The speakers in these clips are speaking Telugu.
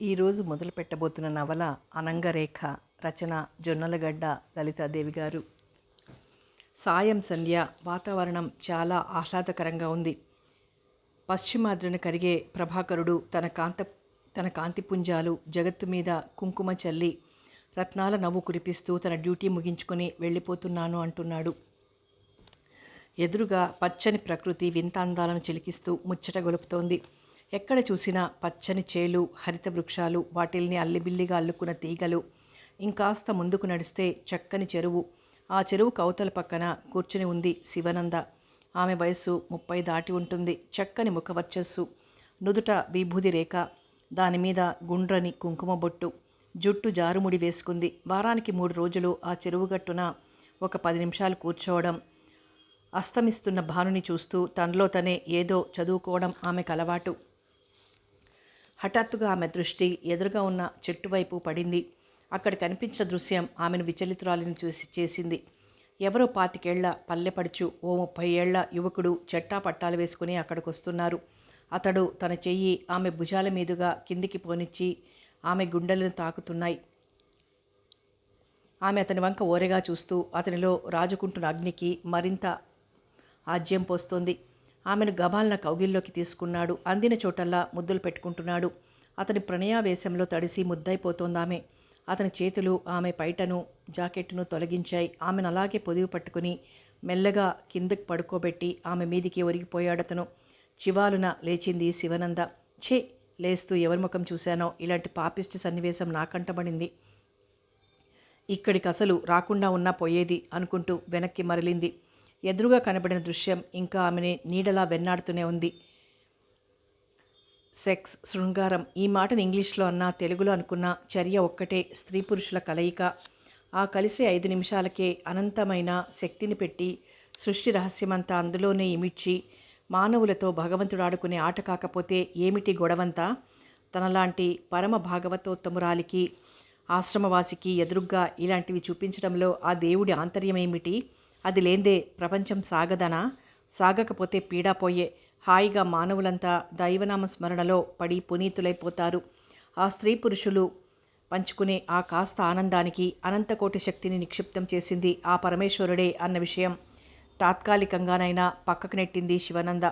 ఈరోజు మొదలు పెట్టబోతున్న నవల అనంగరేఖ రచన జొన్నలగడ్డ లలితాదేవి గారు. సాయం సంధ్య వాతావరణం చాలా ఆహ్లాదకరంగా ఉంది. పశ్చిమాద్రిన కరిగే ప్రభాకరుడు తన కాంత తన కాంతిపుంజాలు జగత్తు మీద కుంకుమ చల్లి రత్నాల నవ్వు కురిపిస్తూ తన డ్యూటీ ముగించుకొని వెళ్ళిపోతున్నాను అంటున్నాడు. ఎదురుగా పచ్చని ప్రకృతి వింత అందాలను చిలికిస్తూ ముచ్చట గొలుపుతోంది. ఎక్కడ చూసినా పచ్చని చేలు హరిత వృక్షాలు వాటిల్ని అల్లిబిల్లిగా అల్లుకున్న తీగలు. ఇంకాస్త ముందుకు నడిస్తే చక్కని చెరువు. ఆ చెరువు కవతల పక్కన కూర్చుని ఉంది శివనంద. ఆమె వయస్సు ముప్పై దాటి ఉంటుంది. చక్కని ముఖవర్చస్సు. నుదుట విభూది రేఖ. దానిమీద గుండ్రని కుంకుమ బొట్టు. జుట్టు జారుముడి వేసుకుంది. వారానికి మూడు రోజులు ఆ చెరువు గట్టున ఒక పది నిమిషాలు కూర్చోవడం. అస్తమిస్తున్న భానుని చూస్తూ తనలో తనే ఏదో చదువుకోవడం ఆమెకు అలవాటు. హఠాత్తుగా ఆమె దృష్టి ఎదురుగా ఉన్న చెట్టు వైపు పడింది. అక్కడ కనిపించిన దృశ్యం ఆమెను విచలితురాలిని చూసి చేసింది. ఎవరో పాతికేళ్ళ పల్లెపడుచు ఓ ముప్పై ఏళ్ళ యువకుడు చెట్టా పట్టాలు వేసుకుని అక్కడికి వస్తున్నారు. అతడు తన చెయ్యి ఆమె భుజాల మీదుగా కిందికి పోనిచ్చి ఆమె గుండెలను తాకుతున్నాయి. ఆమె అతని వంక ఓరెగా చూస్తూ అతనిలో రాజుకుంటున్న అగ్నికి మరింత ఆజ్యం పోస్తోంది. ఆమెను గబాలన కౌగిల్లోకి తీసుకున్నాడు. అందిన చోటల్లా ముద్దులు పెట్టుకుంటున్నాడు. అతని ప్రణయావేశంలో తడిసి ముద్దైపోతోంది ఆమె అతని చేతులు ఆమె పైటను జాకెట్టును తొలగించాయి. ఆమెను అలాగే పొదివి పట్టుకుని మెల్లగా కిందకు పడుకోబెట్టి ఆమె మీదికి ఒరిగిపోయాడతను. చివాలున లేచింది శివనంద. ఛే! లేస్తూ ఎవరి ముఖం చూశానో? ఇలాంటి పాపిష్టి సన్నివేశం నాకంటబడింది. ఇక్కడికి అసలు రాకుండా ఉన్నా పోయేది అనుకుంటూ వెనక్కి మరలింది. ఎదురుగా కనబడిన దృశ్యం ఇంకా ఆమెని నీడలా వెన్నాడుతూనే ఉంది. సెక్స్ శృంగారం ఈ మాటను ఇంగ్లీష్లో అన్నా తెలుగులో అనుకున్న చర్య ఒక్కటే స్త్రీ పురుషుల కలయిక. ఆ కలిసే ఐదు నిమిషాలకే అనంతమైన శక్తిని పెట్టి సృష్టి రహస్యమంతా అందులోనే ఇమిడ్చి మానవులతో భగవంతుడు ఆడుకునే ఆట కాకపోతే ఏమిటి గొడవంతా? తనలాంటి పరమ భాగవతోత్తమురాలికి ఆశ్రమవాసికి ఎదురుగ్గా ఇలాంటివి చూపించడంలో ఆ దేవుడి ఆంతర్యమేమిటి? అది లేందే ప్రపంచం సాగదనా? సాగకపోతే పీడాపోయే హాయిగా మానవులంతా దైవనామ స్మరణలో పడి పునీతులైపోతారు. ఆ స్త్రీ పురుషులు పంచుకునే ఆ కాస్త ఆనందానికి అనంతకోటి శక్తిని నిక్షిప్తం చేసింది ఆ పరమేశ్వరుడే అన్న విషయం. తాత్కాలికంగానైనా పక్కకు నెట్టింది శివనంద.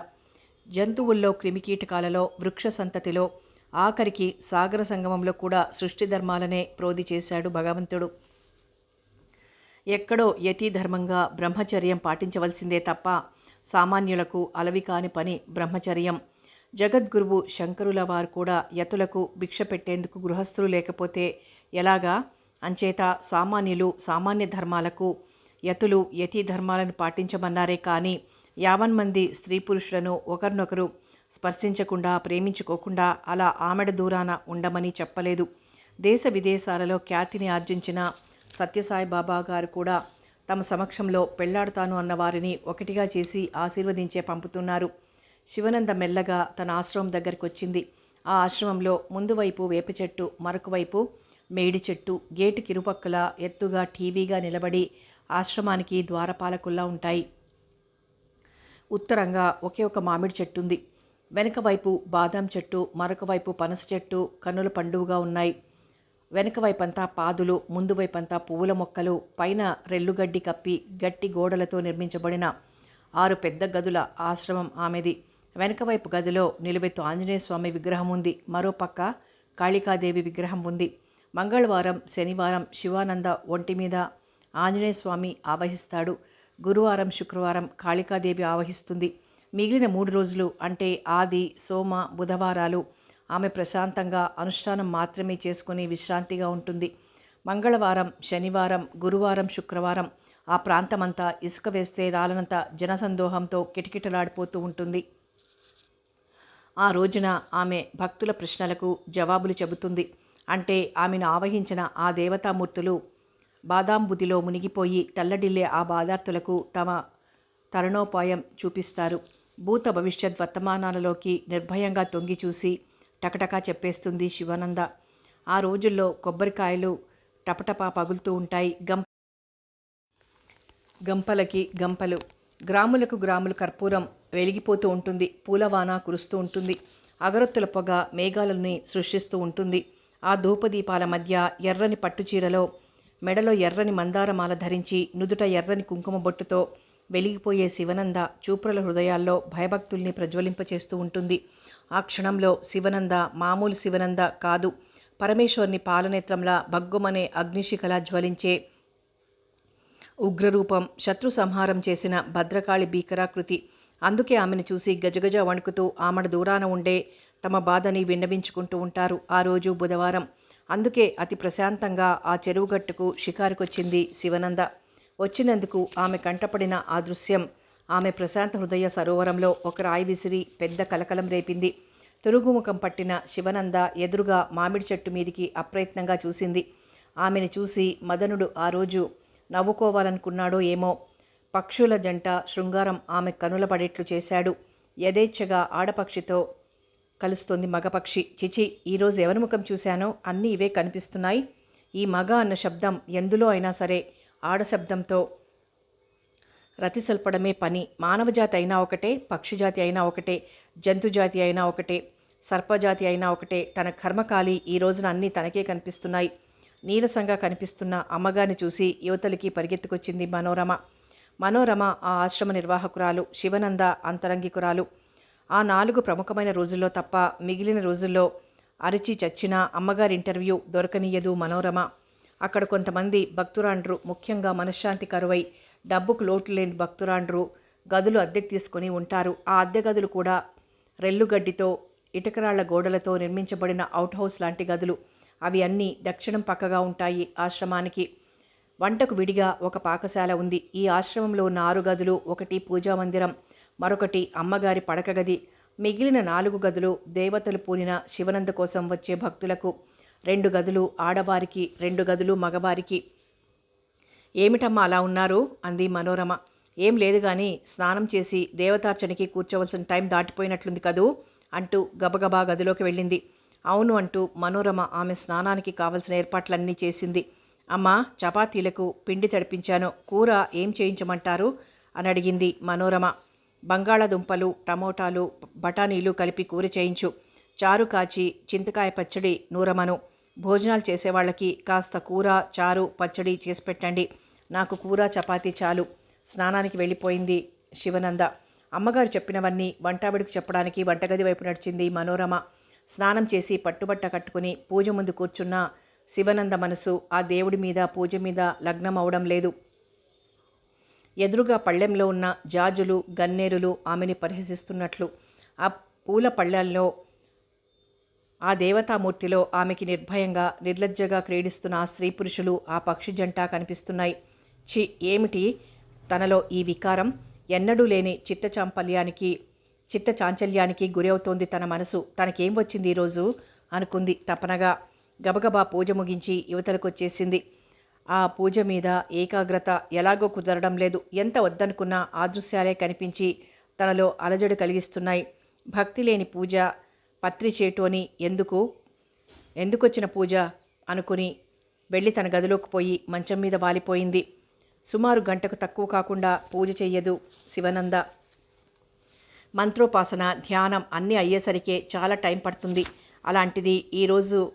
జంతువుల్లో క్రిమికీటకాలలో వృక్ష సంతతిలో ఆఖరికి సాగర సంగమంలో కూడా సృష్టి ధర్మాలనే ప్రోది చేశాడు భగవంతుడు. ఎక్కడో యతి ధర్మంగా బ్రహ్మచర్యం పాటించవలసిందే తప్ప సామాన్యులకు అలవి కాని పని బ్రహ్మచర్యం. జగద్గురువు శంకరుల వారు కూడా యతులకు భిక్ష పెట్టేందుకు గృహస్థులు లేకపోతే ఎలాగా? అంచేత సామాన్యులు సామాన్య ధర్మాలకు యతులు యతి ధర్మాలను పాటించమన్నారే కానీ యావన్ మంది స్త్రీ పురుషులను ఒకరినొకరు స్పర్శించకుండా ప్రేమించుకోకుండా అలా ఆమెడ దూరాన ఉండమని చెప్పలేదు. దేశ విదేశాలలో ఖ్యాతిని ఆర్జించిన సత్యసాయి బాబా గారు కూడా తమ సమక్షంలో పెళ్ళాడుతాను అన్న వారిని ఒకటిగా చేసి ఆశీర్వదించే పంపుతున్నారు. శివనంద మెల్లగా తన ఆశ్రమం దగ్గరికి వచ్చింది. ఆ ఆశ్రమంలో ముందు వైపు వేప చెట్టు మరొక వైపు మేడి చెట్టు గేటు కిరుపక్కల ఎత్తుగా టీవీగా నిలబడి ఆశ్రమానికి ద్వారపాలకుల్లా ఉంటాయి. ఉత్తరంగా ఒకే ఒక మామిడి చెట్టు ఉంది వెనక వైపు బాదాం చెట్టు మరొక వైపు పనస చెట్టు కన్నుల పండువుగా ఉన్నాయి. వెనక వైపంతా పాదులు ముందు వైపంతా పువ్వుల మొక్కలు పైన రెల్లుగడ్డి కప్పి గట్టి గోడలతో నిర్మించబడిన ఆరు పెద్ద గదుల ఆశ్రమం ఆమెది. వెనక వైపు గదిలో నిలువెత్తు ఆంజనేయ స్వామి విగ్రహం ఉంది. మరోపక్క కాళికాదేవి విగ్రహం ఉంది. మంగళవారం శనివారం శివానంద ఒంటి మీద ఆంజనేయ స్వామి ఆవహిస్తాడు. గురువారం శుక్రవారం కాళికాదేవి ఆవహిస్తుంది. మిగిలిన మూడు రోజులు అంటే ఆది సోమ బుధవారాలు ఆమె ప్రశాంతంగా అనుష్ఠానం మాత్రమే చేసుకుని విశ్రాంతిగా ఉంటుంది. మంగళవారం శనివారం గురువారం శుక్రవారం ఆ ప్రాంతమంతా ఇసుక వేస్తే రాలనంత జనసందోహంతో కిటకిటలాడిపోతూ ఉంటుంది. ఆ రోజున ఆమె భక్తుల ప్రశ్నలకు జవాబులు చెబుతుంది. అంటే ఆమెను ఆవహించిన ఆ దేవతామూర్తులు బాదాంబుదిలో మునిగిపోయి తల్లడిల్లే ఆ బాధార్థులకు తమ తరుణోపాయం చూపిస్తారు. భూత భవిష్యత్ వర్తమానాలలోకి నిర్భయంగా తొంగి చూసి టకటకా చెప్పేస్తుంది శివానంద. ఆ రోజుల్లో కొబ్బరికాయలు టపటపా పగులుతూ ఉంటాయి. గం గంపలకి గంపలు. గ్రాములకు గ్రాములు కర్పూరం వెలిగిపోతూ ఉంటుంది. పూలవాన కురుస్తూ ఉంటుంది. అగరొత్తుల పొగ మేఘాలని సృష్టిస్తూ ఉంటుంది. ఆ ధూపదీపాల మధ్య ఎర్రని పట్టుచీరలో మెడలో ఎర్రని మందారమాల ధరించి నుదుట ఎర్రని కుంకుమ బొట్టుతో వెలిగిపోయే శివనంద చూపుల హృదయాల్లో భయభక్తుల్ని ప్రజ్వలింపచేస్తూ ఉంటుంది. ఆ క్షణంలో శివనంద మామూలు శివనంద కాదు. పరమేశ్వరుని పాలనేత్రంలా భగ్గుమనే అగ్నిశిఖలా జ్వలించే ఉగ్రరూపం శత్రు సంహారం చేసిన భద్రకాళి భీకరాకృతి. అందుకే ఆమెను చూసి గజగజ వణుకుతూ ఆమెడ దూరాన ఉండే తమ బాధని విన్నవించుకుంటూ ఉంటారు ఆ రోజు బుధవారం. అందుకే అతి ప్రశాంతంగా ఆ చెరువుగట్టుకు షికారుకొచ్చింది శివనంద. వచ్చినందుకు ఆమె కంటపడిన ఆ దృశ్యం. ఆమె ప్రశాంత హృదయ సరోవరంలో ఒక రాయి విసిరి పెద్ద కలకలం రేపింది. తిరుగుముఖం పట్టిన శివనంద ఎదురుగా మామిడి చెట్టు మీదికి అప్రయత్నంగా చూసింది. ఆమెను చూసి మదనుడు ఆ రోజు నవ్వుకోవాలనుకున్నాడో ఏమో. పక్షుల జంట శృంగారం ఆమె కనుల పడేట్లు చేశాడు. యథేచ్ఛగా ఆడపక్షితో కలుస్తుంది మగపక్షి చిచి ఈరోజు ఎవరి ముఖం చూశానో? అన్నీ ఇవే కనిపిస్తున్నాయి. ఈ మగ అన్న శబ్దం ఎందులో అయినా సరే ఆడ శబ్దంతో రతిసల్పడమే పని. మానవజాతి అయినా ఒకటే పక్షిజాతి అయినా ఒకటే జంతుజాతి అయినా ఒకటే సర్పజాతి అయినా ఒకటే. తన కర్మకాలి ఈ రోజున అన్నీ తనకే కనిపిస్తున్నాయి. నీరసంగా కనిపిస్తున్న అమ్మగారిని చూసి యువతలకి పరిగెత్తుకొచ్చింది మనోరమ. మనోరమ ఆ ఆశ్రమ నిర్వాహకురాలు శివనంద అంతరంగికురాలు. ఆ నాలుగు ప్రముఖమైన రోజుల్లో తప్ప మిగిలిన రోజుల్లో అరిచి చచ్చిన అమ్మగారి ఇంటర్వ్యూ దొరకనీయదు మనోరమ. అక్కడ కొంతమంది భక్తురాండ్రు ముఖ్యంగా మనశ్శాంతి కరువై డబ్బుకు లోటు లేని భక్తురాండ్రు గదులు అద్దెకు తీసుకొని ఉంటారు. ఆ అద్దె గదులు కూడా రెల్లుగడ్డితో ఇటకరాళ్ళ గోడలతో నిర్మించబడిన అవుట్ హౌస్ లాంటి గదులు. అవి అన్నీ దక్షిణం పక్కగా ఉంటాయి ఆశ్రమానికి. వంటకు విడిగా ఒక పాకశాల ఉంది. ఈ ఆశ్రమంలో ఉన్న ఆరు గదులు ఒకటి పూజా మందిరం మరొకటి అమ్మగారి పడక గది. మిగిలిన నాలుగు గదులు దేవతలు పూనిన శివనంద కోసం వచ్చే భక్తులకు రెండు గదులు ఆడవారికి రెండు గదులు మగవారికి. ఏమిటమ్మా అలా ఉన్నారు? అంది మనోరమ. ఏం లేదు కానీ స్నానం చేసి దేవతార్చనకి కూర్చోవలసిన టైం దాటిపోయినట్లుంది కదూ? అంటూ గబగబా గదిలోకి వెళ్ళింది. అవును అంటూ మనోరమ ఆమె స్నానానికి కావలసిన ఏర్పాట్లన్నీ చేసింది. అమ్మా చపాతీలకు పిండి తడిపించాను. కూర ఏం చేయించమంటారు? అని అడిగింది మనోరమ. బంగాళదుంపలు టమోటాలు బఠానీలు కలిపి కూర చేయించు. చారు కాచి చింతకాయ పచ్చడి నూరమను. భోజనాలు చేసేవాళ్ళకి కాస్త కూర చారు పచ్చడి చేసి పెట్టండి. నాకు కూర చపాతీ చాలు. స్నానానికి వెళ్ళిపోయింది శివనంద. అమ్మగారు చెప్పినవన్నీ వంటావిడికి చెప్పడానికి వంటగది వైపు నడిచింది మనోరమ. స్నానం చేసి పట్టుబట్ట కట్టుకుని పూజ ముందు కూర్చున్న శివనంద మనసు ఆ దేవుడి మీద పూజ మీద లగ్నం అవడం లేదు. ఎదురుగా పళ్ళెంలో ఉన్న జాజులు గన్నేరులు ఆమెని పరిహసిస్తున్నట్లు. ఆ పూల పళ్ళెల్లో ఆ దేవతామూర్తిలో ఆమెకి నిర్భయంగా నిర్లజ్జగా క్రీడిస్తున్న ఆ స్త్రీ పురుషులు ఆ పక్షి జంట కనిపిస్తున్నాయి. చి ఏమిటి? తనలో ఈ వికారం ఎన్నడూ లేని చిత్తచాంపల్యానికి చిత్త చాంచల్యానికి గురి అవుతోంది తన మనసు. తనకేం వచ్చింది ఈరోజు అనుకుంది తపనగా. గబగబా పూజ ముగించి యువతలకు వచ్చేసింది ఆ పూజ మీద ఏకాగ్రత ఎలాగో కుదరడం లేదు. ఎంత వద్దనుకున్నా ఆ దృశ్యాలే కనిపించి తనలో అలజడి కలిగిస్తున్నాయి. భక్తి లేని పూజ పత్రి చేటు అని ఎందుకు? ఎందుకొచ్చిన పూజ? అనుకుని వెళ్ళి తన గదిలోకి పోయి మంచం మీద వాలిపోయింది. సుమారు గంటకు తక్కువ కాకుండా పూజ చెయ్యదు శివనంద. మంత్రోపాసన ధ్యానం అన్నీ అయ్యేసరికే చాలా టైం పడుతుంది. అలాంటిది ఈరోజు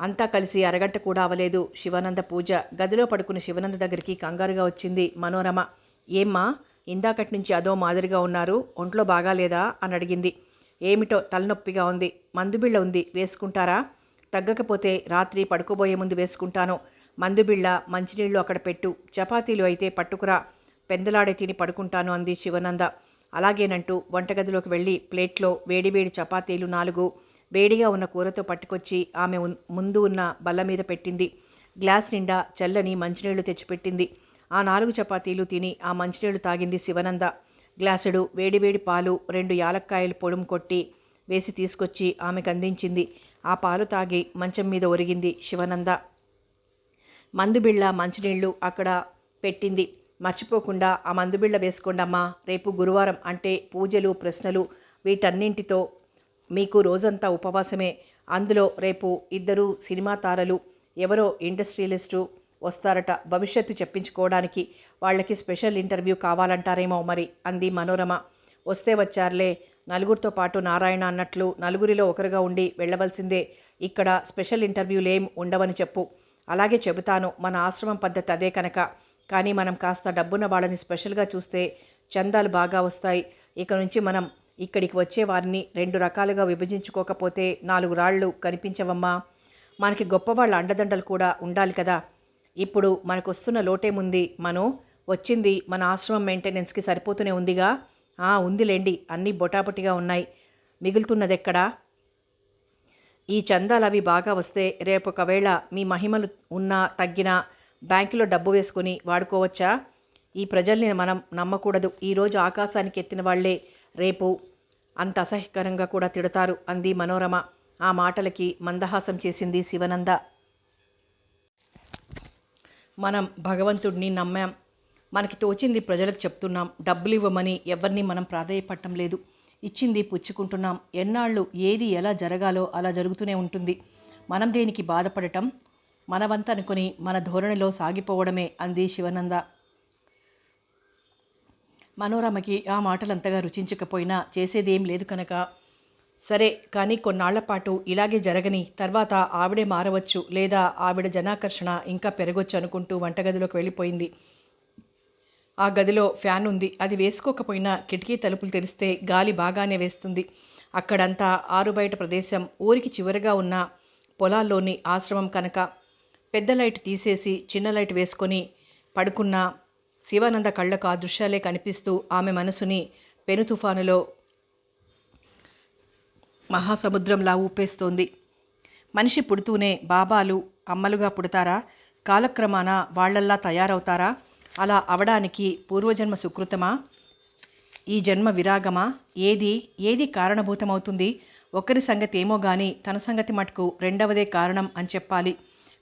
అంతా కలిసి అరగంట కూడా అవలేదు శివానంద పూజ. గదిలో పడుకున్న శివనంద దగ్గరికి కంగారుగా వచ్చింది మనోరమ. ఏమ్మా ఇందాకటి నుంచి అదో మాదిరిగా ఉన్నారు ఒంట్లో బాగాలేదా? అని అడిగింది. ఏమిటో తలనొప్పిగా ఉంది. మందుబిళ్ళ ఉంది. వేసుకుంటారా? తగ్గకపోతే రాత్రి పడుకోబోయే ముందు వేసుకుంటాను. మందుబిళ్ళ మంచినీళ్ళు అక్కడ పెట్టు. చపాతీలు అయితే పట్టుకురా. పెందలాడే తిని పడుకుంటాను అంది శివనంద. అలాగేనంటూ వంటగదిలోకి వెళ్ళి ప్లేట్లో వేడివేడి చపాతీలు నాలుగు వేడిగా ఉన్న కూరతో పట్టుకొచ్చి ఆమె ముందు ఉన్న బల్ల మీద పెట్టింది. గ్లాస్ నిండా చల్లని మంచినీళ్ళు తెచ్చిపెట్టింది. ఆ నాలుగు చపాతీలు తిని ఆ మంచినీళ్ళు తాగింది శివనంద. గ్లాసుడు వేడివేడి పాలు రెండు యాలక్కాయలు పొడుము కొట్టి వేసి తీసుకొచ్చి ఆమెకు అందించింది. ఆ పాలు తాగి మంచం మీద ఒరిగింది శివనంద. మందుబిళ్ళ మంచినీళ్ళు అక్కడ పెట్టింది. మర్చిపోకుండా ఆ మందుబిళ్ళ వేసుకోండమ్మా రేపు గురువారం అంటే పూజలు ప్రశ్నలు వీటన్నింటితో మీకు రోజంతా ఉపవాసమే. అందులో రేపు ఇద్దరు సినిమా తారలు ఎవరో ఇండస్ట్రియలిస్టు వస్తారట. భవిష్యత్తు చెప్పించుకోవడానికి వాళ్ళకి స్పెషల్ ఇంటర్వ్యూ కావాలంటారేమో మరి అంది మనోరమ. వస్తే వచ్చారులే నలుగురితో పాటు నారాయణ అన్నట్లు నలుగురిలో ఒకరుగా ఉండి వెళ్ళవలసిందే. ఇక్కడ స్పెషల్ ఇంటర్వ్యూలు ఉండవని చెప్పు. అలాగే చెబుతాను మన ఆశ్రమం పద్ధతి అదే కనుక. కానీ మనం కాస్త డబ్బున్న వాళ్ళని స్పెషల్గా చూస్తే చందాలు బాగా వస్తాయి. ఇక నుంచి మనం ఇక్కడికి వచ్చే వారిని రెండు రకాలుగా విభజించుకోకపోతే నాలుగు రాళ్ళు కనిపించవమ్మా. మనకి గొప్పవాళ్ళ అండదండలు కూడా ఉండాలి కదా. ఇప్పుడు మనకు వస్తున్న లోటేముంది? మనం వచ్చింది మన ఆశ్రమం మెయింటెనెన్స్కి సరిపోతూనే ఉందిగా? ఆ ఉందిలేండి. అన్నీ బొటాబొటిగా ఉన్నాయి. మిగులుతున్నదెక్కడా? ఈ చందాలు అవి బాగా వస్తే రేపు ఒకవేళ మీ మహిమలు ఉన్నా తగ్గినా బ్యాంకులో డబ్బు వేసుకుని వాడుకోవచ్చా? ఈ ప్రజల్ని మనం నమ్మకూడదు. ఈరోజు ఆకాశానికి ఎత్తిన వాళ్ళే రేపు అంత అసహ్యకరంగా కూడా తిడతారు అంది మనోరమ. ఆ మాటలకి మందహాసం చేసింది శివనంద. మనం భగవంతుడిని నమ్మాం. మనకి తోచింది ప్రజలకు చెప్తున్నాం. డబ్బులు ఇవ్వమని ఎవరిని మనం ప్రాధాయపడటం లేదు. ఇచ్చింది పుచ్చుకుంటున్నాం. ఎన్నాళ్ళు ఏది ఎలా జరగాలో అలా జరుగుతూనే ఉంటుంది. మనం దేనికి బాధపడటం? మనవంత అనుకుని మన ధోరణిలో సాగిపోవడమే అంది శివనంద. మనోరమకి ఆ మాటలంతగా రుచించకపోయినా చేసేదేం లేదు కనుక సరే కానీ కొన్నాళ్ళ పాటు ఇలాగే జరగని తర్వాత ఆవిడే మారవచ్చు లేదా ఆవిడ జనాకర్షణ ఇంకా పెరగొచ్చు అనుకుంటూ వంటగదిలోకి వెళ్ళిపోయింది. ఆ గదిలో ఫ్యాన్ ఉంది. అది వేసుకోకపోయినా కిటికీ తలుపులు తెరిస్తే గాలి బాగానే వేస్తుంది. అక్కడంతా ఆరుబయట ప్రదేశం. ఊరికి చివరగా ఉన్న పొలాల్లోని ఆశ్రమం కనుక. పెద్ద లైట్ తీసేసి చిన్న లైట్ వేసుకొని పడుకున్న శివానంద కళ్ళకు ఆ దృశ్యాలే కనిపిస్తూ ఆమె మనసుని పెను తుఫానులో మహాసముద్రంలా ఊపేస్తోంది. మనిషి పుడుతూనే బాబాలు అమ్మలుగా పుడతారా? కాలక్రమాన వాళ్ళల్లా తయారవుతారా? అలా అవడానికి పూర్వజన్మ సుకృతమా? ఈ జన్మ విరాగమా? ఏది? ఏది కారణభూతమవుతుంది? ఒకరి సంగతి ఏమో గాని తన సంగతి మటుకు రెండవదే కారణం అని చెప్పాలి.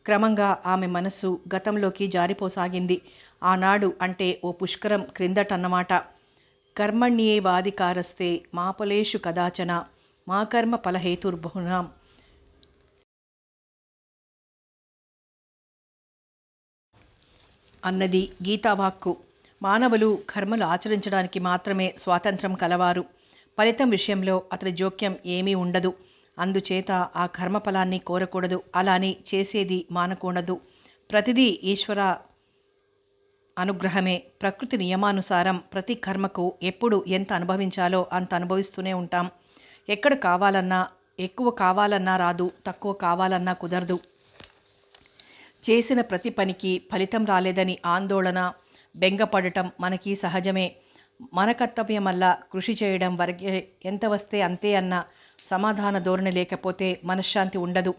క్రమంగా ఆమె మనస్సు గతంలోకి జారిపోసాగింది. ఆనాడు అంటే ఓ పుష్కరం క్రిందటన్నమాట. కర్మణ్యేవాధికారస్తే మాపలేషు కదాచన. మా కర్మ ఫలహేతుర్బహునాం అన్నది గీతావాక్కు. మానవులు కర్మలు ఆచరించడానికి మాత్రమే స్వాతంత్రం కలవారు. ఫలితం విషయంలో అతని జోక్యం ఏమీ ఉండదు. అందుచేత ఆ కర్మఫలాన్ని కోరకూడదు. అలాని చేసేది మానకూడదు. ప్రతిదీ ఈశ్వర అనుగ్రహమే. ప్రకృతి నియమానుసారం ప్రతి కర్మకు ఎప్పుడు ఎంత అనుభవించాలో అంత అనుభవిస్తూనే ఉంటాం. ఎక్కడ కావాలన్నా ఎక్కువ కావాలన్నా రాదు తక్కువ కావాలన్నా కుదరదు. చేసిన ప్రతి పనికి ఫలితం రాలేదని ఆందోళన బెంగపడటం మనకి సహజమే. మన కర్తవ్యమల్ల కృషి చేయడం వరకే ఎంత వస్తే అంతే అన్న సమాధాన ధోరణి లేకపోతే మనశ్శాంతి ఉండదు.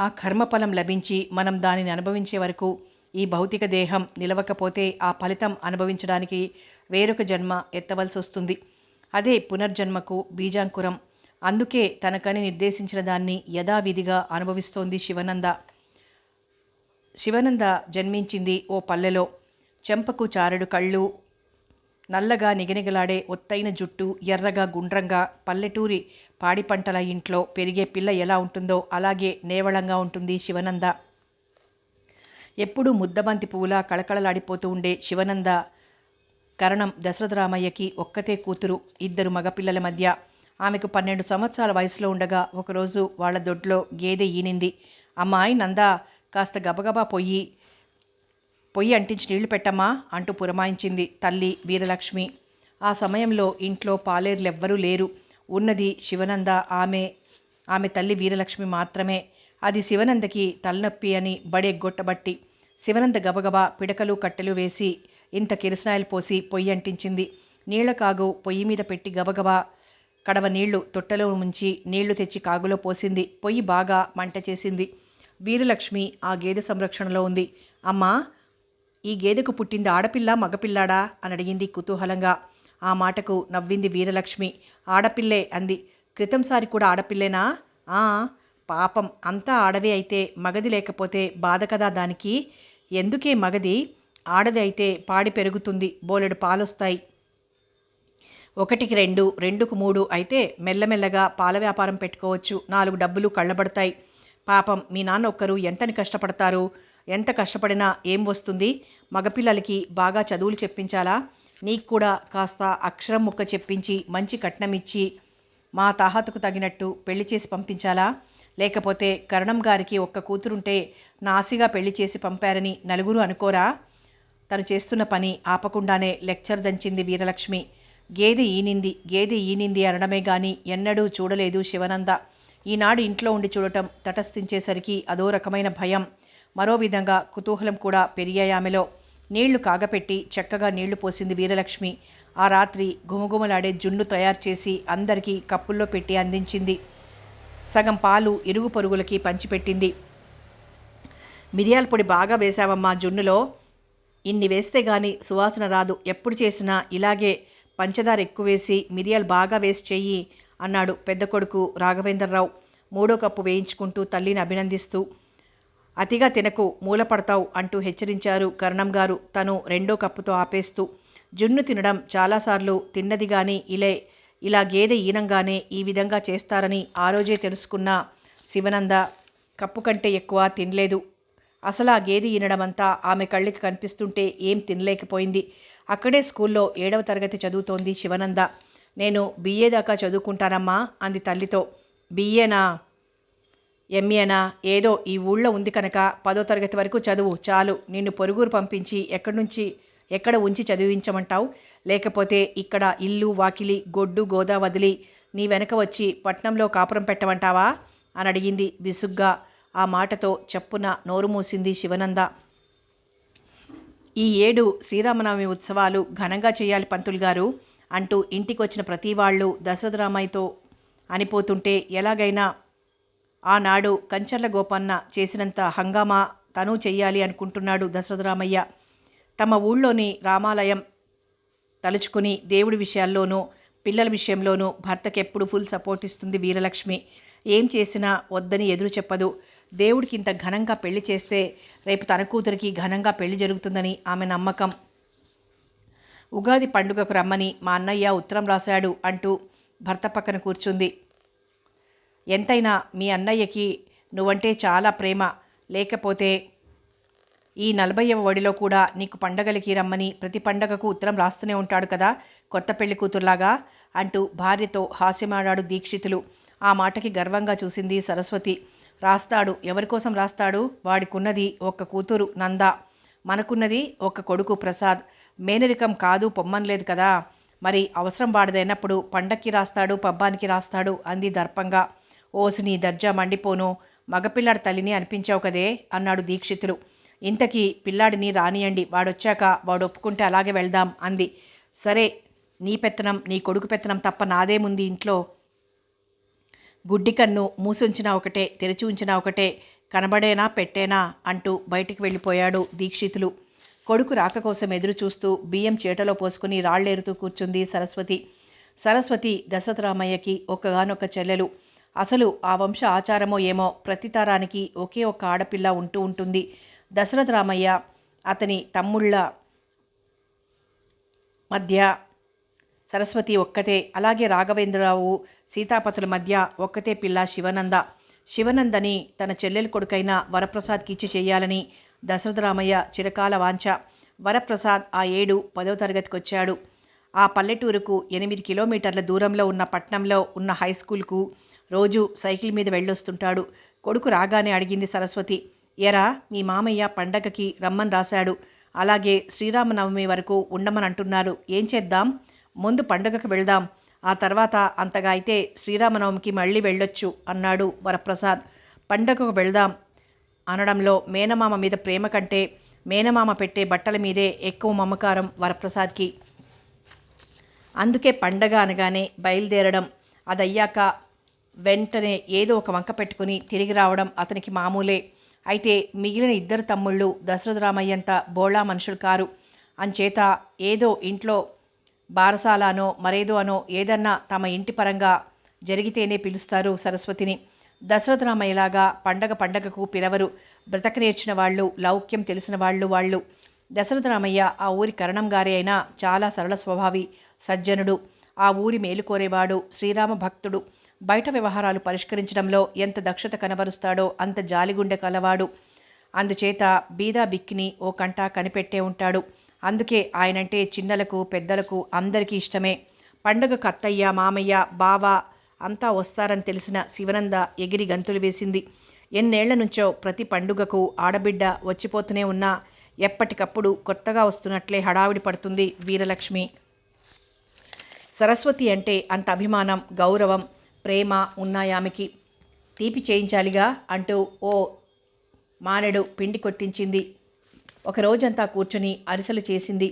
ఆ కర్మఫలం లభించి మనం దానిని అనుభవించే వరకు ఈ భౌతిక దేహం నిలవకపోతే ఆ ఫలితం అనుభవించడానికి వేరొక జన్మ ఎత్తవలసి వస్తుంది అదే పునర్జన్మకు బీజాంకురం. అందుకే తనకని నిర్దేశించిన దాన్ని యథావిధిగా అనుభవిస్తోంది శివనంద. శివనంద జన్మించింది ఓ పల్లెలో. చెంపకు చారెడు కళ్ళు నల్లగా నిగనిగలాడే ఒత్తైన జుట్టు ఎర్రగా గుండ్రంగా పల్లెటూరి పాడి పంటల ఇంట్లో పెరిగే పిల్ల ఎలా ఉంటుందో అలాగే నేవళంగా ఉంటుంది శివనంద. ఎప్పుడూ ముద్దబంతి పువ్వులా కళకళలాడిపోతూ ఉండే శివనంద కరణం దశరథరామయ్యకి ఒక్కతే కూతురు ఇద్దరు మగపిల్లల మధ్య. ఆమెకు పన్నెండు సంవత్సరాల వయసులో ఉండగా ఒకరోజు వాళ్ళ దొడ్లో గేదె ఈనింది. అమ్మాయి నందా కాస్త గబగబా పొయ్యి పొయ్యి అంటించి నీళ్ళు పెట్టమ్మా అంటూ పురమాయించింది తల్లి వీరలక్ష్మి. ఆ సమయంలో ఇంట్లో పాలేర్లెవ్వరూ లేరు. ఉన్నది శివనంద ఆమె ఆమె తల్లి వీరలక్ష్మి మాత్రమే. అది శివనందకి తలనొప్పి అని బడెగ్గొట్టబట్టి శివనంద గబగబా పిడకలు కట్టెలు వేసి ఇంత కిరసనాయలు పోసి పొయ్యి అంటించింది. నీళ్ళ కాగు పొయ్యి మీద పెట్టి గబగబా కడవ నీళ్ళు తొట్టెలో ముంచి నీళ్ళు తెచ్చి కాగులో పోసింది. పొయ్యి బాగా మంట చేసింది. వీరలక్ష్మి ఆ గేదె సంరక్షణలో ఉంది. అమ్మా ఈ గేదెకు పుట్టింది ఆడపిల్ల మగపిల్లాడా? అని అడిగింది కుతూహలంగా. ఆ మాటకు నవ్వింది వీరలక్ష్మి. ఆడపిల్లే అంది. క్రితంసారి కూడా ఆడపిల్లేనా? ఆ పాపం అంతా ఆడవే అయితే మగది లేకపోతే బాధ కదా దానికి? ఎందుకే మగది? ఆడది అయితే పాడి పెరుగుతుంది బోలెడు పాలొస్తాయి. ఒకటికి రెండు రెండుకు మూడు అయితే మెల్లమెల్లగా పాల వ్యాపారం పెట్టుకోవచ్చు. నాలుగు డబ్బులు కళ్ళబడతాయి. పాపం మీ నాన్న ఒక్కరు ఎంతని కష్టపడతారు? ఎంత కష్టపడినా ఏం వస్తుంది? మగపిల్లలకి బాగా చదువులు చెప్పించాలా? నీకు కూడా కాస్త అక్షరం ముక్క చెప్పించి మంచి కట్నం ఇచ్చి మా తాహతకు తగినట్టు పెళ్ళి చేసి పంపించాలా? లేకపోతే కరణం గారికి ఒక్క కూతురుంటే నాసిగా పెళ్ళి చేసి పంపారని నలుగురు అనుకోరా? తను చేస్తున్న పని ఆపకుండానే లెక్చర్ దంచింది వీరలక్ష్మి. గేదె ఈనింది గేదె ఈనింది అనడమే గాని ఎన్నడూ చూడలేదు శివనంద. ఈనాడు ఇంట్లో ఉండి చూడటం తటస్థించేసరికి అదో రకమైన భయం. మరో విధంగా కుతూహలం కూడా పెరిగాయామెలో నీళ్ళు కాగపెట్టి చక్కగా నీళ్ళు పోసింది వీరలక్ష్మి. ఆ రాత్రి గుమగుమలాడే జున్ను తయారు చేసి అందరికీ కప్పుల్లో పెట్టి అందించింది. సగం పాలు ఇరుగు పొరుగులకి పంచిపెట్టింది. మిరియాల పొడి బాగా వేశావమ్మా జున్నులో. ఇన్ని వేస్తే గాని సువాసన రాదు. ఎప్పుడు చేసినా ఇలాగే పంచదార ఎక్కువ వేసి మిరియాలు బాగా వేసి చెయ్యి అన్నాడు పెద్ద కొడుకు రాఘవేంద్రరావు. మూడో కప్పు వేయించుకుంటూ తల్లిని అభినందిస్తూ అతిగా తినకు మూలపడతావు అంటూ హెచ్చరించారు కరణం గారు తను రెండో కప్పుతో ఆపేస్తూ. జున్ను తినడం చాలాసార్లు తిన్నది గాని ఇలే ఇలా గేదె ఈనంగానే ఈ విధంగా చేస్తారని ఆ రోజే తెలుసుకున్న శివనంద కప్పు కంటే ఎక్కువ తినలేదు. అసలు ఆ గేది ఈనడమంతా ఆమె కళ్ళకి కనిపిస్తుంటే ఏం తినలేకపోయింది. అక్కడే స్కూల్లో ఏడవ తరగతి చదువుతోంది శివనంద. నేను బిఏ దాకా చదువుకుంటానమ్మా అంది తల్లితో. బిఏనా ఎంఏనా ఏదో ఈ ఊళ్ళో ఉంది కనుక పదో తరగతి వరకు చదువు చాలు. నిన్ను పొరుగురు పంపించి ఎక్కడి నుంచి ఎక్కడ ఉంచి చదివించమంటావు? లేకపోతే ఇక్కడ ఇల్లు వాకిలి గొడ్డు గోదా వదిలి నీ వెనక వచ్చి పట్నంలో కాపురం పెట్టమంటావా? అని అడిగింది విసుగ్గా. ఆ మాటతో చెప్పున నోరు మూసింది శివనంద. ఈ ఏడు శ్రీరామనవమి ఉత్సవాలు ఘనంగా చేయాలి పంతులు గారు అంటూ ఇంటికి వచ్చిన ప్రతి వాళ్ళు దశరథరామయ్యతో అనిపోతుంటే ఎలాగైనా ఆనాడు కంచర్ల గోపన్న చేసినంత హంగామా తను చెయ్యాలి అనుకుంటున్నాడు దశరథరామయ్య తమ ఊళ్ళోని రామాలయం తలుచుకుని దేవుడి విషయాల్లోనూ పిల్లల విషయంలోనూ భర్తకెప్పుడు ఫుల్ సపోర్ట్ ఇస్తుంది వీరలక్ష్మి. ఏం చేసినా వద్దని ఎదురు చెప్పదు. దేవుడికి ఇంత ఘనంగా పెళ్ళి చేస్తే రేపు తన కూతురికి ఘనంగా పెళ్ళి జరుగుతుందని ఆమె నమ్మకం. ఉగాది పండుగకు రమ్మని మా అన్నయ్య ఉత్తరం రాశాడు అంటూ భర్త పక్కన కూర్చుంది. ఎంతైనా మీ అన్నయ్యకి నువ్వంటే చాలా ప్రేమ. లేకపోతే ఈ నలభైవ వడిలో కూడా నీకు పండగలకి రమ్మని ప్రతి పండగకు ఉత్తరం రాస్తూనే ఉంటాడు కదా కొత్త పెళ్ళి కూతురులాగా అంటూ భార్యతో హాస్యమాడాడు దీక్షితులు. ఆ మాటకి గర్వంగా చూసింది సరస్వతి. రాస్తాడు. ఎవరి కోసం రాస్తాడు? వాడికున్నది ఒక్క కూతురు నంద. మనకున్నది ఒక కొడుకు ప్రసాద్. మేనరికం కాదు పొమ్మనలేదు కదా? మరి అవసరం వాడిదైనప్పుడు పండక్కి రాస్తాడు పబ్బానికి రాస్తాడు అంది దర్పంగా. ఓసిని దర్జా మండిపోను. మగపిల్లాడి తల్లిని అనిపించావు కదే? అన్నాడు దీక్షితులు. ఇంతకీ పిల్లాడిని రానియండి. వాడొచ్చాక వాడు ఒప్పుకుంటే అలాగే వెళ్దాం అంది. సరే నీ పెత్తనం నీ కొడుకు పెత్తనం తప్ప నాదేముంది ఇంట్లో? గుడ్డి కన్ను మూసుంచినా ఒకటే తెరిచి ఉంచినా ఒకటే కనబడేనా పెట్టేనా అంటూ బయటికి వెళ్ళిపోయాడు దీక్షితులు. కొడుకు రాక కోసం ఎదురు చూస్తూ బియ్యం చేటలో పోసుకుని రాళ్ళేరుతూ కూర్చుంది సరస్వతి. సరస్వతి దశరథరామయ్యకి ఒక్కగానొక్క చెల్లెలు. అసలు ఆ వంశ ఆచారమో ఏమో ప్రతి తరానికి ఒకే ఒక్క ఆడపిల్ల ఉంటూ ఉంటుంది. దశరథరామయ్య అతని తమ్ముళ్ళ మధ్య సరస్వతి ఒక్కతే. అలాగే రాఘవేంద్రరావు సీతాపతుల మధ్య ఒక్కతే పిల్ల శివనంద. శివనందని తన చెల్లెలు కొడుకైన వరప్రసాద్కి ఇచ్చి చేయాలని దశరథరామయ్య చిరకాల వాంఛ. వరప్రసాద్ ఆ ఏడు పదో తరగతికి వచ్చాడు ఆ పల్లెటూరుకు ఎనిమిది కిలోమీటర్ల దూరంలో ఉన్న పట్నంలో ఉన్న హై స్కూల్కు రోజు సైకిల్ మీద వెళ్ళొస్తుంటాడు. కొడుకు రాగానే అడిగింది సరస్వతి ఎరా మీ మామయ్య పండగకి రమ్మని రాశాడు. అలాగే శ్రీరామనవమి వరకు ఉండమని అంటున్నారు ఏం చేద్దాం? ముందు పండగకు వెళ్దాం. ఆ తర్వాత అంతగా అయితే శ్రీరామనవమికి మళ్ళీ వెళ్ళొచ్చు అన్నాడు వరప్రసాద్. పండగకు వెళ్దాం. అనడంలో మేనమామ మీద ప్రేమ కంటే మేనమామ పెట్టే బట్టల మీదే ఎక్కువ మమకారం వరప్రసాద్కి. అందుకే పండగ అనగానే బయలుదేరడం అదయ్యాక వెంటనే ఏదో ఒక వంక పెట్టుకుని తిరిగి రావడం అతనికి మామూలే. అయితే మిగిలిన ఇద్దరు తమ్ముళ్ళు దశరథరామయ్యంత బోళా మనుషులు కారు. అంచేత ఏదో ఇంట్లో బారసాలానో మరేదో అనో ఏదన్నా తమ ఇంటి పరంగా జరిగితేనే పిలుస్తారు సరస్వతిని. దశరథరామయ్యలాగా పండగ పండగకు పిలవరు బ్రతక నేర్చిన వాళ్ళు లౌక్యం తెలిసిన వాళ్ళు వాళ్ళు. దశరథరామయ్య ఆ ఊరి కరణంగారే అయినా చాలా సరళ స్వభావి సజ్జనుడు. ఆ ఊరి మేలు కోరేవాడు శ్రీరామ భక్తుడు. బయట వ్యవహారాలు పరిష్కరించడంలో ఎంత దక్షత కనబరుస్తాడో అంత జాలిగుండె కలవాడు. అందుచేత బీదా బిక్కిని ఓ కంట కనిపెట్టే ఉంటాడు. అందుకే ఆయనంటే చిన్నలకు పెద్దలకు అందరికీ ఇష్టమే. పండగకు అత్తయ్య మామయ్య బావ అంతా వస్తారని తెలిసిన శివనంద ఎగిరి గంతులు వేసింది. ఎన్నేళ్ళ నుంచో ప్రతి పండుగకు ఆడబిడ్డ వచ్చిపోతూనే ఉన్నా ఎప్పటికప్పుడు కొత్తగా వస్తున్నట్లే హడావిడి పడుతుంది వీరలక్ష్మి. సరస్వతి అంటే అంత అభిమానం గౌరవం ప్రేమ ఉన్నాయామెకి తీపి చేయించాలిగా అంటూ ఓ మానెడు పిండి కొట్టించింది ఒక రోజంతా కూర్చుని అరిసెలు చేసింది.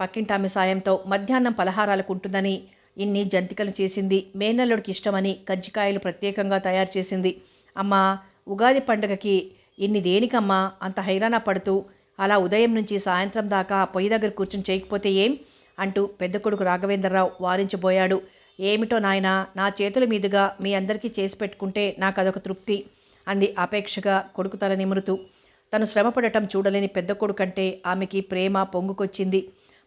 పక్కింటామె సాయంతో మధ్యాహ్నం పలహారాలకు ఉంటుందని ఇన్ని జంతికలు చేసింది మేనల్లుడికి ఇష్టమని కజ్జికాయలు ప్రత్యేకంగా తయారు చేసింది. అమ్మా ఉగాది పండుగకి ఇన్ని దేనికమ్మా అంత హైరాణ పడుతూ అలా ఉదయం నుంచి సాయంత్రం దాకా పొయ్యి దగ్గర కూర్చుని చేయకపోతే ఏం? అంటూ పెద్ద కొడుకు రాఘవేంద్రరావు వారించబోయాడు. ఏమిటో నాయనా నా చేతుల మీదుగా మీ అందరికీ చేసి పెట్టుకుంటే నాకు అదొక తృప్తి అంది అపేక్షగా కొడుకు తల నిమురుతూ. తను శ్రమపడటం చూడలేని పెద్ద కొడుకంటే ఆమెకి ప్రేమ పొంగుకొచ్చింది.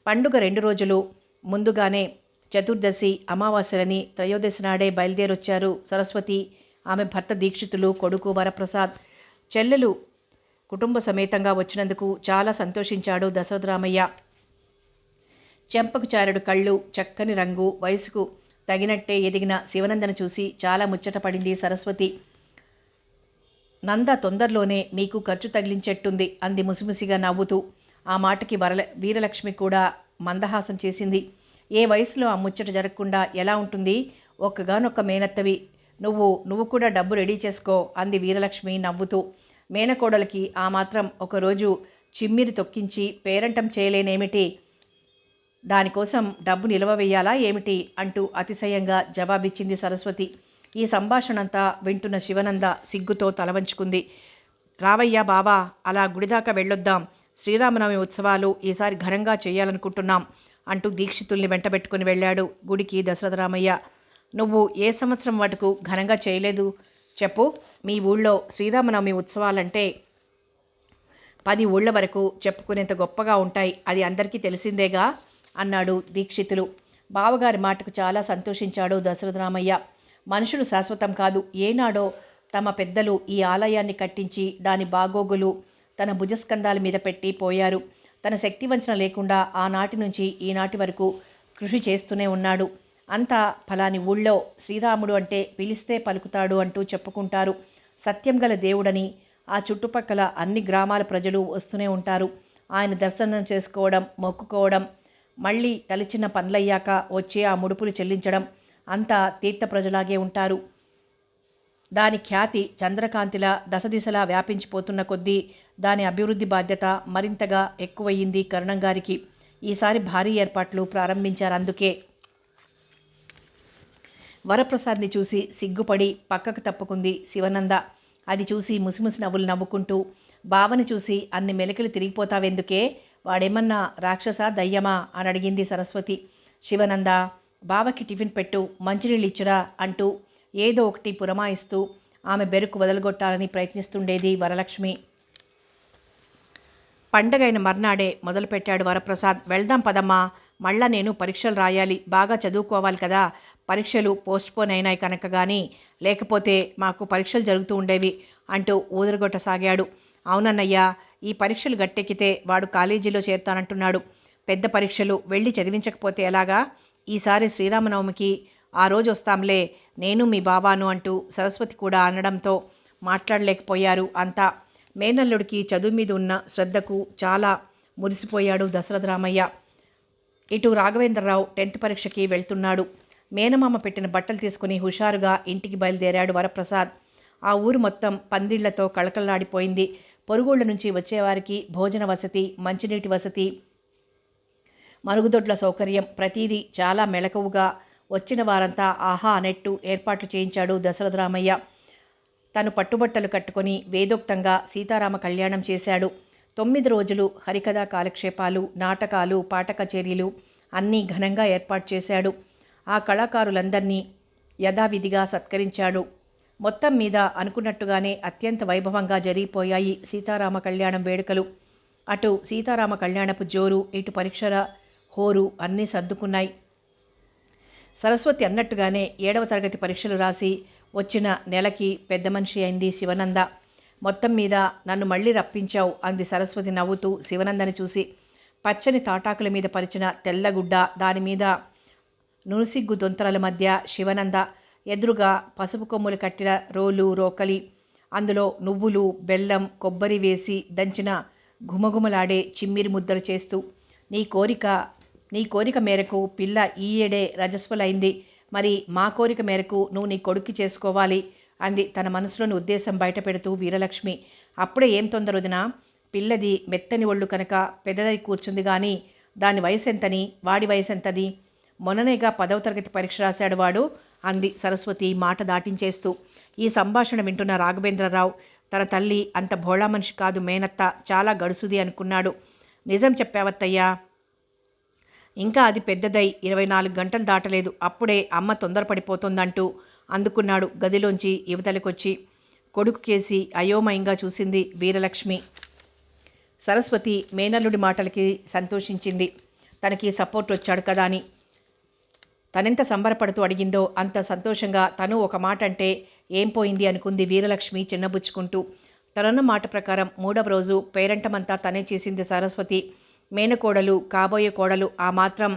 పండుగ రెండు రోజులు ముందుగానే చతుర్దశి అమావాస్యలని త్రయోదశి నాడే బయలుదేరొచ్చారు సరస్వతి ఆమె భర్త దీక్షితులు కొడుకు వరప్రసాద్. చెల్లెలు కుటుంబ సమేతంగా వచ్చినందుకు చాలా సంతోషించాడు దశరథరామయ్య చెంపకు చారడు కళ్ళు చక్కని రంగు వయసుకు తగినట్టే ఎదిగిన శివనందను చూసి చాలా ముచ్చటపడింది సరస్వతి. నంద తొందరలోనే మీకు ఖర్చు తగిలించెట్టుంది అంది ముసిముసిగా నవ్వుతూ. ఆ మాటకి వరల వీరలక్ష్మి కూడా మందహాసం చేసింది. ఏ వయసులో ఆ ముచ్చట జరగకుండా ఎలా ఉంటుంది? ఒక్కగానొక్క మేనత్తవి. నువ్వు నువ్వు కూడా డబ్బు రెడీ చేసుకో అంది వీరలక్ష్మి నవ్వుతూ. మేనకోడలికి ఆ మాత్రం ఒకరోజు చిమ్మిరి తొక్కించి పేరంటం చేయలేనేమిటి? దానికోసం డబ్బు నిలవ వేయాలా ఏమిటి? అంటూ అతిశయంగా జవాబిచ్చింది సరస్వతి. ఈ సంభాషణంతా వింటున్న శివనంద సిగ్గుతో తలవంచుకుంది. రావయ్యా బావా అలా గుడిదాకా వెళ్ళొద్దాం. శ్రీరామనవమి ఉత్సవాలు ఈసారి ఘనంగా చేయాలనుకుంటున్నాం అంటూ దీక్షితుల్ని వెంటబెట్టుకుని వెళ్ళాడు గుడికి దశరథరామయ్య నువ్వు ఏ సంవత్సరం వాటికు ఘనంగా చేయలేదు? చెప్పు మీ ఊళ్ళో శ్రీరామనవమి ఉత్సవాలంటే పది ఊళ్ళ వరకు చెప్పుకునేంత గొప్పగా ఉంటాయి. అది అందరికీ తెలిసిందేగా? అన్నాడు దీక్షితులు. బావగారి మాటకు చాలా సంతోషించాడు దశరథరామయ్య మనుషులు శాశ్వతం కాదు. ఏనాడో తమ పెద్దలు ఈ ఆలయాన్ని కట్టించి దాని బాగోగులు తన భుజస్కంధాల మీద పెట్టి పోయారు. తన శక్తి వంచన లేకుండా ఆనాటి నుంచి ఈనాటి వరకు కృషి చేస్తూనే ఉన్నాడు. అంతా ఫలాని ఊళ్ళో శ్రీరాముడు అంటే పిలిస్తే పలుకుతాడు అంటూ చెప్పుకుంటారు. సత్యం గల దేవుడని ఆ చుట్టుపక్కల అన్ని గ్రామాల ప్రజలు వస్తూనే ఉంటారు. ఆయన దర్శనం చేసుకోవడం మొక్కుకోవడం మళ్ళీ తలిచిన పనులయ్యాక వచ్చే ఆ ముడుపులు చెల్లించడం అంతా తీర్థ ప్రజలాగే ఉంటారు. దాని ఖ్యాతి చంద్రకాంతిలా దశదిశలా వ్యాపించిపోతున్న కొద్దీ దాని అభివృద్ధి బాధ్యత మరింతగా ఎక్కువయ్యింది కరుణం గారికి. ఈసారి భారీ ఏర్పాట్లు ప్రారంభించారు అందుకే. వరప్రసాద్ని చూసి సిగ్గుపడి పక్కకు తప్పుకుంది శివనంద. అది చూసి ముసిముసి నవ్వులు నవ్వుకుంటూ బావని చూసి అన్ని మెలికలు తిరిగిపోతావెందుకే? వాడేమన్నా రాక్షస దయ్యమా? అని అడిగింది సరస్వతి. శివనంద బావకి టిఫిన్ పెట్టు మంచినీళ్ళు ఇచ్చురా అంటూ ఏదో ఒకటి పురమాయిస్తూ ఆమె బెరుకు వదలగొట్టాలని ప్రయత్నిస్తుండేది వరలక్ష్మి. పండగైన మర్నాడే మొదలుపెట్టాడు వరప్రసాద్. వెళ్దాం పదమ్మా మళ్ళా నేను పరీక్షలు రాయాలి. బాగా చదువుకోవాలి కదా. పరీక్షలు పోస్ట్పోన్ అయినాయి కనుక కానీ లేకపోతే మాకు పరీక్షలు జరుగుతూ ఉండేవి అంటూ ఊదరగొట్టసాగాడు. అవునన్నయ్యా ఈ పరీక్షలు గట్టెక్కితే వాడు కాలేజీలో చేరుతానంటున్నాడు. పెద్ద పరీక్షలు వెళ్ళి చదివించకపోతే ఎలాగా? ఈసారి శ్రీరామనవమికి ఆ రోజు వస్తాంలే నేను మీ బావాను అంటూ సరస్వతి కూడా అనడంతో మాట్లాడలేకపోయారు అంతా. మేనల్లుడికి చదువు మీద ఉన్న శ్రద్ధకు చాలా మురిసిపోయాడు దశరథ రామయ్య. ఇటు రాఘవేంద్రరావు టెన్త్ పరీక్షకి వెళ్తున్నాడు. మేనమామ పెట్టిన బట్టలు తీసుకుని హుషారుగా ఇంటికి బయలుదేరాడు వరప్రసాద్. ఆ ఊరు మొత్తం పందిళ్ళతో కళకళలాడిపోయింది. పొరుగుళ్ళ నుంచి వచ్చేవారికి భోజన వసతి మంచినీటి వసతి మరుగుదొడ్ల సౌకర్యం ప్రతిదీ చాలా మెలకువగా వచ్చిన వారంతా ఆహా అనెట్టు ఏర్పాట్లు చేయించాడు దశరథరామయ్య తను పట్టుబట్టలు కట్టుకొని వేదోక్తంగా సీతారామ కళ్యాణం చేశాడు. తొమ్మిది రోజులు హరికథా కాలక్షేపాలు నాటకాలు పాట కచేరీలు అన్నీ ఘనంగా ఏర్పాటు చేశాడు. ఆ కళాకారులందరినీ యథావిధిగా సత్కరించాడు. మొత్తం మీద అనుకున్నట్టుగానే అత్యంత వైభవంగా జరిగిపోయాయి సీతారామ కళ్యాణం వేడుకలు. అటు సీతారామ కళ్యాణపు జోరు ఇటు పరీక్షల హోరు అన్నీ సర్దుకున్నాయి. సరస్వతి అన్నట్టుగానే ఏడవ తరగతి పరీక్షలు రాసి వచ్చిన నెలకి పెద్ద మనిషి అయింది శివనంద. మొత్తం మీద నన్ను మళ్ళీ రప్పించావు అంది సరస్వతి నవ్వుతూ శివనందని చూసి. పచ్చని తాటాకుల మీద పరిచిన తెల్లగుడ్డ దాని మీద నునుసిగ్గు దొంతరల మధ్య శివనంద ఎదురుగా పసుపు కొమ్ములు కట్టిన రోలు రోకలి అందులో నువ్వులు బెల్లం కొబ్బరి వేసి దంచిన ఘుమఘుమలాడే చిమ్మిరి ముద్దలు చేస్తూ నీ కోరిక నీ కోరిక మేరకు పిల్ల ఈ ఏడే రజస్వలైంది. మరి మా కోరిక మేరకు నువ్వు నీ కొడుక్కి చేసుకోవాలి అంది తన మనసులోని ఉద్దేశం బయటపెడుతూ వీరలక్ష్మి. అప్పుడే ఏం తొందర వదినా పిల్లది మెత్తని ఒళ్ళు కనుక పెద్దదై కూర్చుంది కానీ దాని వయసు ఎంతని వాడి వయసు మొన్ననేగా పదవ తరగతి పరీక్ష రాశాడు వాడు అంది సరస్వతి మాట దాటించేస్తూ. ఈ సంభాషణ వింటున్న రాఘవేంద్రరావు తన తల్లి అంత భోళా మనిషి కాదు మేనత్త చాలా గడుసుది అనుకున్నాడు. నిజం చెప్పావత్తయ్యా? ఇంకా అది పెద్దదై ఇరవై నాలుగు గంటలు దాటలేదు. అప్పుడే అమ్మ తొందరపడిపోతుందంటూ అందుకున్నాడు గదిలోంచి యువతలకొచ్చి కొడుకు కేసి అయోమయంగా చూసింది వీరలక్ష్మి. సరస్వతి మేనల్లుడి మాటలకి సంతోషించింది. తనకి సపోర్ట్ వచ్చాడు కదా అని. తనెంత సంబరపడుతూ అడిగిందో అంత సంతోషంగా తను ఒక మాట అంటే ఏం పోయింది అనుకుంది వీరలక్ష్మి చిన్నబుచ్చుకుంటూ. తనన్న మాట ప్రకారం మూడవ రోజు పేరంటమంతా తనే చేసింది సరస్వతి. మేనకోడలు కాబోయే కోడలు ఆ మాత్రం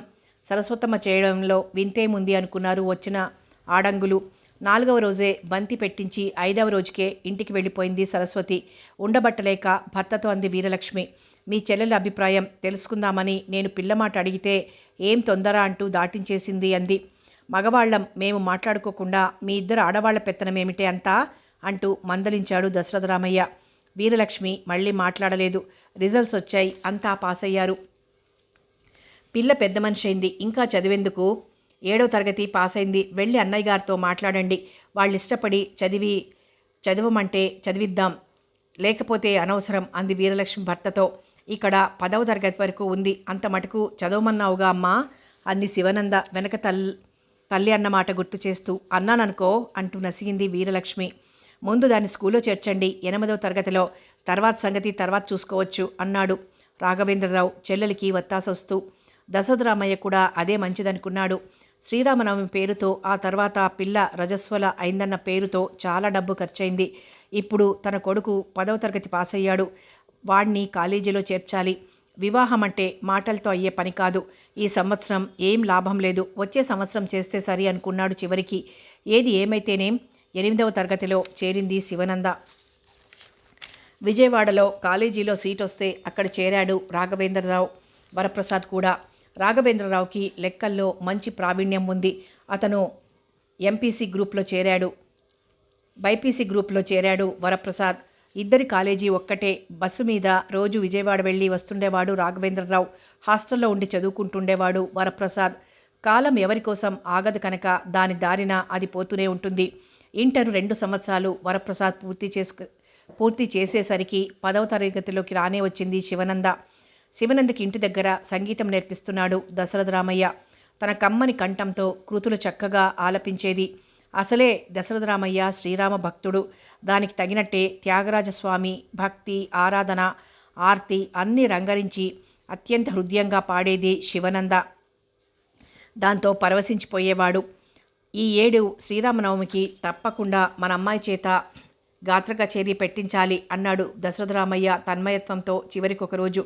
సరస్వతమ్మ చేయడంలో వింతేముంది అనుకున్నారు వచ్చిన ఆడంగులు. నాలుగవ రోజే బంతి పెట్టించి ఐదవ రోజుకే ఇంటికి వెళ్ళిపోయింది సరస్వతి. ఉండబట్టలేక భర్తతో అంది వీరలక్ష్మి మీ చెల్లెల అభిప్రాయం తెలుసుకుందామని నేను పిల్లమాట అడిగితే ఏం తొందర అంటూ దాటించేసింది అంది. మగవాళ్ళం మేము మాట్లాడుకోకుండా మీ ఇద్దరు ఆడవాళ్ళ పెత్తనమేమిటే అంతా అంటూ మందలించాడు దశరథరామయ్య. వీరలక్ష్మి మళ్ళీ మాట్లాడలేదు. రిజల్ట్స్ వచ్చాయి. అంతా పాస్ అయ్యారు పిల్ల పెద్ద మనిషి అయింది. ఇంకా చదివేందుకు? ఏడో తరగతి పాస్ అయింది వెళ్ళి అన్నయ్య గారితో మాట్లాడండి. వాళ్ళు ఇష్టపడి చదివి చదవమంటే చదివిద్దాం. లేకపోతే అనవసరం అంది వీరలక్ష్మి భర్తతో. ఇక్కడ పదవ తరగతి వరకు ఉంది. అంత మటుకు చదవమన్నావుగా అమ్మా? అంది శివనంద వెనక తల్ తల్లి అన్నమాట గుర్తు చేస్తూ. అన్నాననుకో అంటూ నసిగింది వీరలక్ష్మి. ముందు దాన్ని స్కూల్లో చేర్చండి. ఎనిమిదవ తరగతిలో తర్వాత సంగతి తర్వాత చూసుకోవచ్చు అన్నాడు. రాఘవేంద్రరావు చెల్లెలికి వత్తాసొస్తూ దశరథరామయ్య కూడా అదే మంచిదనుకున్నాడు. శ్రీరామనవమి పేరుతో ఆ తర్వాత పిల్ల రజస్వల అయిందన్న పేరుతో చాలా డబ్బు ఖర్చయింది. ఇప్పుడు తన కొడుకు పదవ తరగతి పాస్ అయ్యాడు వాడిని కాలేజీలో చేర్చాలి. వివాహం అంటే మాటలతో అయ్యే పని కాదు. ఈ సంవత్సరం ఏం లాభం లేదు. వచ్చే సంవత్సరం చేస్తే సరి అనుకున్నాడు చివరికి. ఏది ఏమైతేనేం ఎనిమిదవ తరగతిలో చేరింది శివనంద. విజయవాడలో కాలేజీలో సీట్ వస్తే అక్కడ చేరాడు రాఘవేంద్రరావు. వరప్రసాద్ కూడా రాఘవేంద్రరావుకి లెక్కల్లో మంచి ప్రావీణ్యం ఉంది. అతను ఎంపీసీ గ్రూప్లో చేరాడు. బైపీసీ గ్రూప్లో చేరాడు వరప్రసాద్. ఇద్దరి కాలేజీ ఒక్కటే. బస్సు మీద రోజు విజయవాడ వెళ్ళి వస్తుండేవాడు రాఘవేంద్రరావు. హాస్టల్లో ఉండి చదువుకుంటుండేవాడు వరప్రసాద్. కాలం ఎవరి కోసం ఆగదు కనుక దాని దారిన అది పోతూనే ఉంటుంది. ఇంటర్ రెండు సంవత్సరాలు వరప్రసాద్ పూర్తి చేసుకు పూర్తి చేసేసరికి పదవ తరగతిలోకి రానే వచ్చింది శివనంద. శివనందకి ఇంటి దగ్గర సంగీతం నేర్పిస్తున్నాడు దశరథ రామయ్య. తన కమ్మని కంఠంతో కృతులు చక్కగా ఆలపించేది. అసలే దశరథరామయ్య శ్రీరామ భక్తుడు. దానికి తగినట్టే త్యాగరాజస్వామి భక్తి ఆరాధన ఆర్తి అన్నీ రంగరించి అత్యంత హృదయంగా పాడేది శివనంద. దాంతో పరవశించిపోయేవాడు. ఈ ఏడు శ్రీరామనవమికి తప్పకుండా మన అమ్మాయి చేత గాత్ర కచేరీ పెట్టించాలి అన్నాడు దశరథరామయ్య తన్మయత్వంతో చివరికొకరోజు.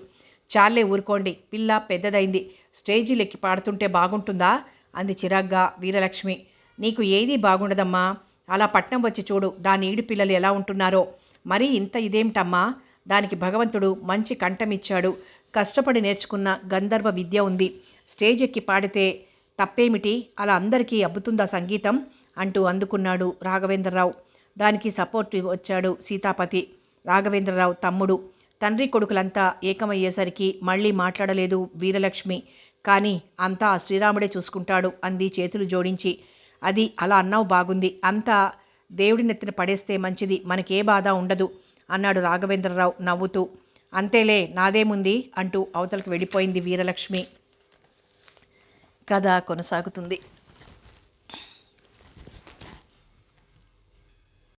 చాలే ఊరుకోండి పిల్ల పెద్దదైంది స్టేజీలెక్కి పాడుతుంటే బాగుంటుందా? అంది చిరాగ్గా వీరలక్ష్మి. నీకు ఏదీ బాగుండదమ్మా అలా పట్నం వచ్చి చూడు దాని ఈడు పిల్లలు ఎలా ఉంటున్నారో. మరీ ఇంత ఇదేమిటమ్మా? దానికి భగవంతుడు మంచి కంఠమిచ్చాడు. కష్టపడి నేర్చుకున్న గంధర్వ విద్య ఉంది. స్టేజ్ ఎక్కి పాడితే తప్పేమిటి? అలా అందరికీ అబ్బుతుందా సంగీతం? అంటూ అందుకున్నాడు రాఘవేంద్రరావు. దానికి సపోర్ట్ వచ్చాడు సీతాపతి. రాఘవేంద్రరావు తమ్ముడు. తండ్రి కొడుకులంతా ఏకమయ్యేసరికి మళ్ళీ మాట్లాడలేదు వీరలక్ష్మి. కానీ అంతా ఆ శ్రీరాముడే చూసుకుంటాడు అంది చేతులు జోడించి. అది అలా అన్నావు బాగుంది. అంతా దేవుడి నెత్తిన పడేస్తే మంచిది. మనకే బాధ ఉండదు అన్నాడు రాఘవేంద్రరావు నవ్వుతూ. అంతేలే నాదేముంది అంటూ అవతలకు వెళ్ళిపోయింది వీరలక్ష్మి. కథ కొనసాగుతుంది.